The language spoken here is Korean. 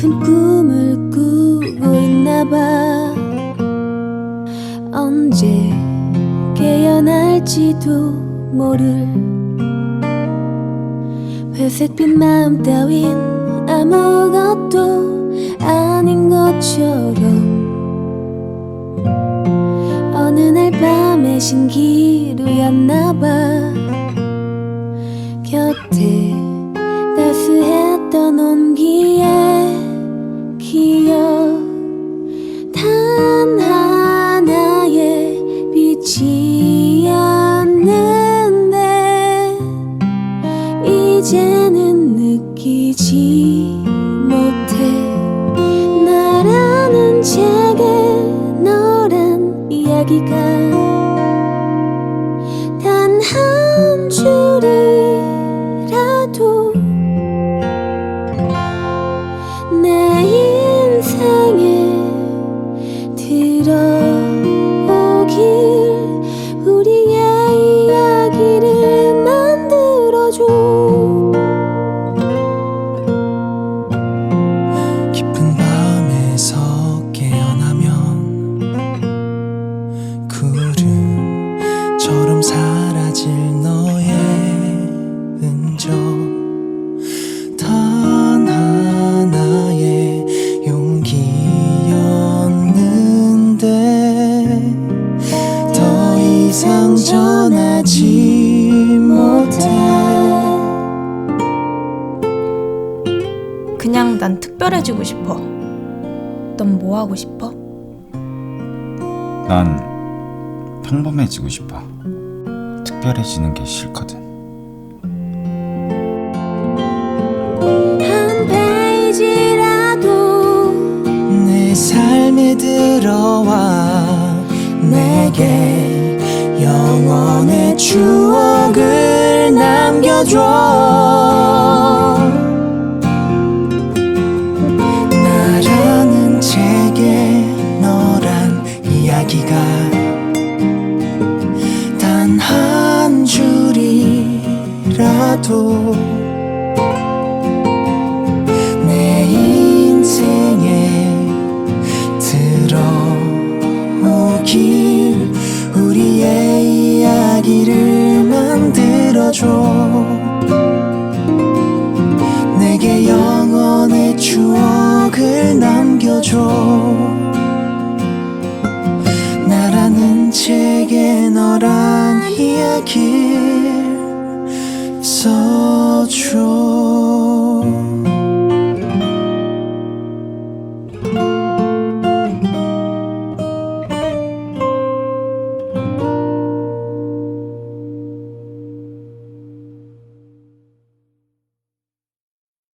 깊은 꿈을 꾸고 있나 봐. 언제 깨어날지도 모를. 회색빛 마음 따윈 아무것도 아닌 것처럼. 어느 날 밤에 신기루였나 봐. 곁에 따스했던 온기에 느끼지 못해. 나라는 책에 너란 이야기가 단 한 줄이라도 내 인생에 들어 더 이상 전하지 못해 그냥 난 특별해지고 싶어. 넌 뭐 하고 싶어? 난 평범해지고 싶어. 특별해지는 게 싫거든. 한 페이지라도 내 삶에 들어와 내게 영원의 추억을 남겨줘. 나라는 책에 너란 이야기가 단 한 줄이라도 내 인생에 우리의 이야기를 만들어줘. 내게 영원의 추억을 남겨줘. 나라는 책에 너란 이야기